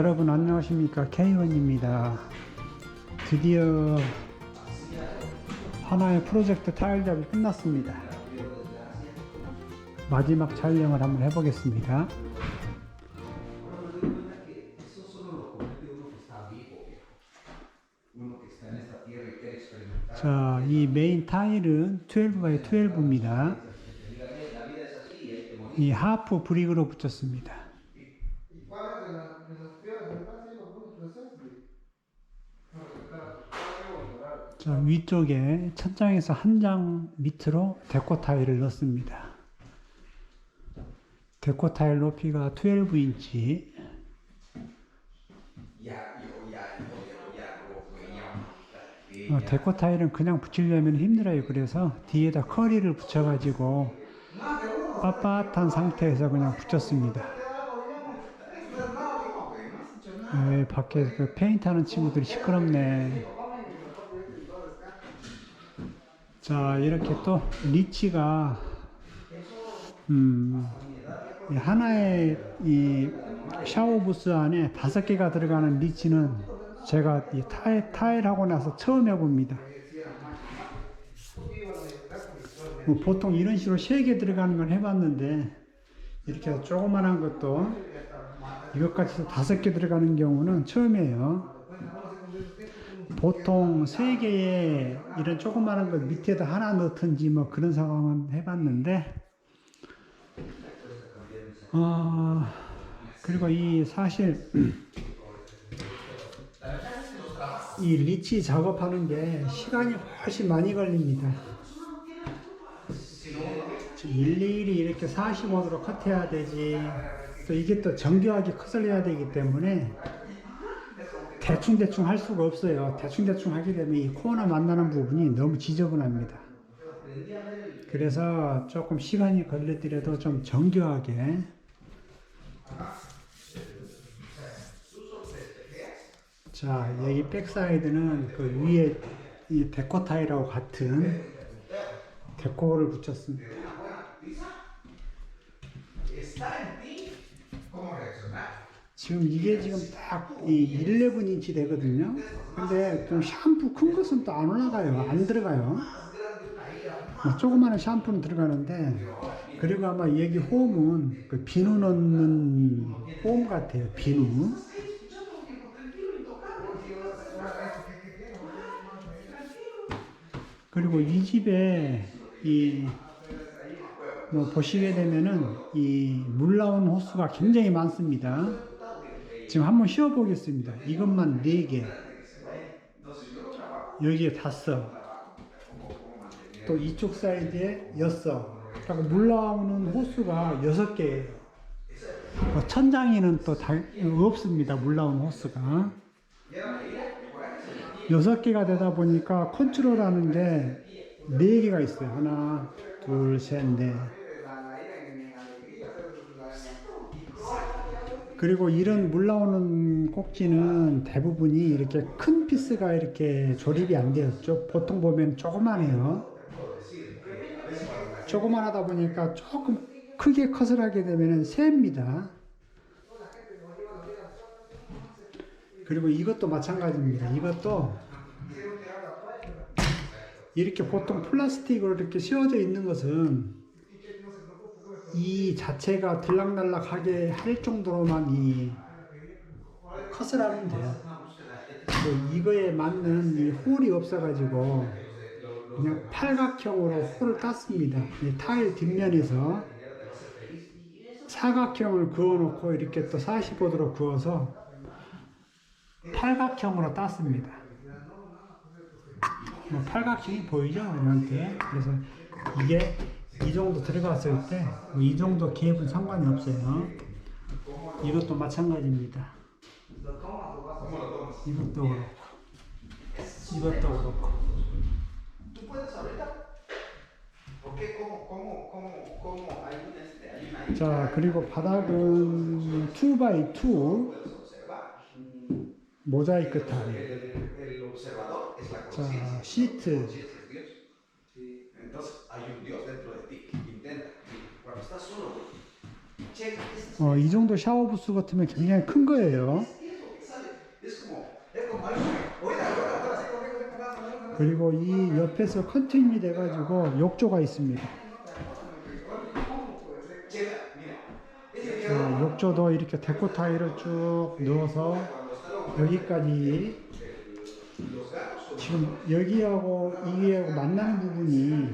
여러분 안녕하십니까 K1입니다 드디어 하나의 프로젝트 타일 작업이 끝났습니다 마지막 촬영을 한번 해보겠습니다. 자, 이 메인 타일은 12 x 12입니다 La vida es así y hay que morir. 이 하프 브릭으로 붙였습니다 자, 위쪽에 천장에서 한 장 밑으로 데코 타일을 넣습니다 데코 타일 높이가 12인치 Ya, yo, ya, yo, yo, ya, loco, ya. 어, 데코 타일은 그냥 붙이려면 힘들어요. 그래서 뒤에다 커리를 붙여가지고 빳빳한 상태에서 그냥 붙였습니다. 에, 밖에 그 페인트 하는 친구들이 시끄럽네. 자 이렇게 또 리치가 음, 이 하나의 이 샤워 부스 안에 다섯 개가 들어가는 리치는 제가 이 타일, 타일하고 나서 처음 해봅니다. 뭐 보통 이런 식으로 세 개 들어가는 건 해봤는데 이렇게 조그만한 것도 이것까지 다섯 개 들어가는 경우는 처음이에요. 보통 세 개에 이런 조그만한 것 밑에다 하나 넣든지 뭐 그런 상황은 해봤는데 어, 그리고 이 사실 이 리치 작업하는 게 시간이 훨씬 많이 걸립니다. 일일이 이렇게 45도로 컷해야 되지. 또 이게 또 정교하게 컷을 해야 되기 때문에 대충대충 할 수가 없어요. 대충대충 하게 되면 이 코너 만나는 부분이 너무 지저분합니다. 그래서 조금 시간이 걸리더라도 좀 정교하게 자 여기 백사이드는 그 위에 이 데코 타일하고 같은 데코를 붙였습니다. 지금 이게 지금 딱 이 11인치 되거든요. 근데 좀 샴푸 큰 것은 또 안 올라가요. 안 들어가요. 뭐 조그마한 샴푸는 들어가는데 그리고 아마 여기 홈은 그 비누 넣는 홈 같아요. 비누. 그리고 이 집에 이 뭐 보시게 되면은 이 물 나오는 호수가 굉장히 많습니다. 지금 한번 씌워 보겠습니다. 이것만 4개. 여기에 다섯. 또 이쪽 사이드에 여섯. 그러니까 물 나오는 호수가 여섯 개예요. 뭐 천장에는 또 다, 없습니다. 물 나오는 호수가. 여섯 개가 되다 보니까 컨트롤 하는 게네 개가 있어요. 하나, 둘, 셋, 넷. 그리고 이런 물 나오는 꼭지는 대부분이 이렇게 큰 피스가 이렇게 조립이 안 되었죠. 보통 보면 조그만해요. 조그만 하다 보니까 조금 크게 컷을 하게 되면 셉니다. 그리고 이것도 마찬가지입니다. 이것도 이렇게 보통 플라스틱으로 이렇게 씌워져 있는 것은 이 자체가 들락날락하게 할 정도로만 이 컷을 하면 돼요. 또 이거에 맞는 이 홀이 없어가지고 그냥 팔각형으로 홀을 땄습니다. 이 타일 뒷면에서 사각형을 그어놓고 이렇게 또 45도로 구워서 팔각형으로 땄습니다. 뭐 팔각형이 보이죠? 이한테 그래서 이게 이 정도 들어갔을 때 이 정도 갭은 상관이 없어요. 이것도 마찬가지입니다. 이것도 그렇고 이것도 그렇고 ¿Tú puedes ahorita? ¿Por qué? ¿Cómo, cómo, cómo, cómo hay un este, hay una 자 그리고 바닥은 2x2 observar? 모자이크 타일 자. 시트 어, 이 정도 샤워 부스 같으면 굉장히 큰 거예요. 그리고 이 옆에서 컨테인이 돼가지고 욕조가 있습니다. 자, 욕조도 이렇게 데코 타일을 쭉 넣어서 여기까지. 지금 여기하고 이게하고 만나는 부분이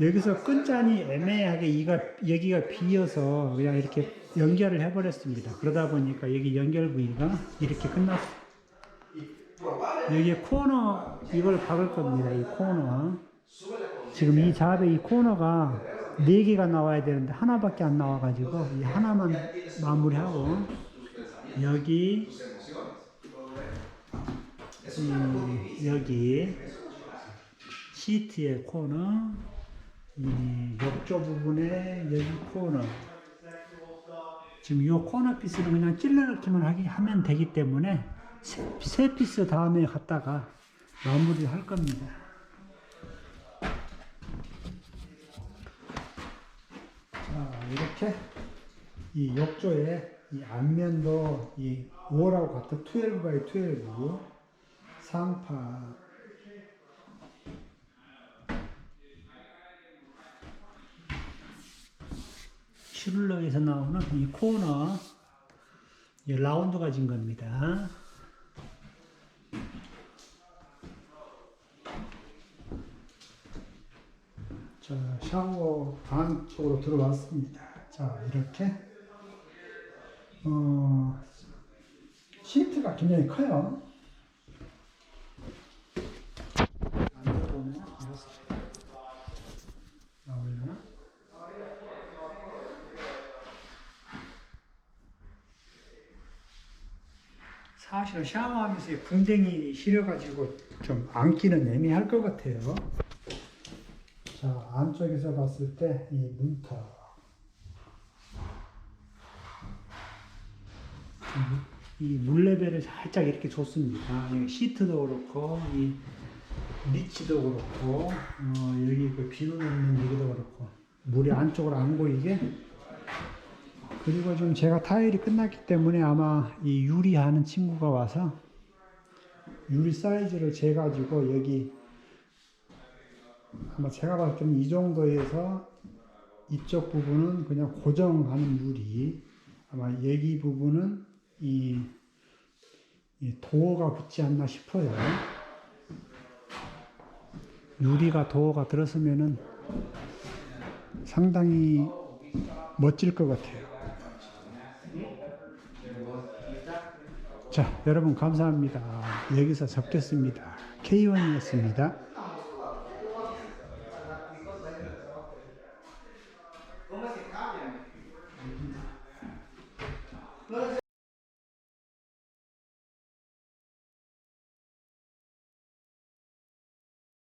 여기서 끈잔이 애매하게 이가 여기가 비어서 그냥 이렇게 연결을 해버렸습니다. 그러다 보니까 여기 연결 부위가 이렇게 끝났어요. 여기 코너 이걸 박을 겁니다. 이 코너. 지금 이 잡의 이 코너가 네 개가 나와야 되는데 하나밖에 안 나와가지고 이 하나만 마무리하고 여기 이 여기 시트의 코너 이 욕조 부분에 여기 코너 지금 이 코너 피스는 그냥 찔러 넣기만 하기 하면 되기 때문에 세, 세 피스 다음에 갖다가 마무리를 할 겁니다. 자 이렇게 이 욕조에 이 앞면도 이 5라고 같은 12 by 12 상파 슈를러에서 나오는 이 코너 이 라운드 가 진 겁니다. 자 샤워 방 쪽으로 들어왔습니다. 자 이렇게 어, 시트가 굉장히 커요. 안으로 보면 이렇습니다. 나오려나? 사실은 샤워하면서 이 궁뎅이 실어가지고 좀 앉기는 애매할 것 같아요. 자, 안쪽에서 봤을 때 이 문턱. 이 물레벨을 살짝 이렇게 줬습니다. 시트도 그렇고, 이 리치도 그렇고, 어, 여기 그 비누 넣는 여기도 그렇고, 물이 안쪽으로 안 고이게. 그리고 좀 제가 타일이 끝났기 때문에 아마 이 유리하는 친구가 와서 유리 사이즈를 재가지고 여기 아마 제가 봤을 때는 이 정도에서 이쪽 부분은 그냥 고정하는 유리 아마 여기 부분은 이, 이 도어가 붙지 않나 싶어요. 유리가 도어가 들었으면은 상당히 멋질 것 같아요 자 여러분 감사합니다. 여기서 접겠습니다. K1이었습니다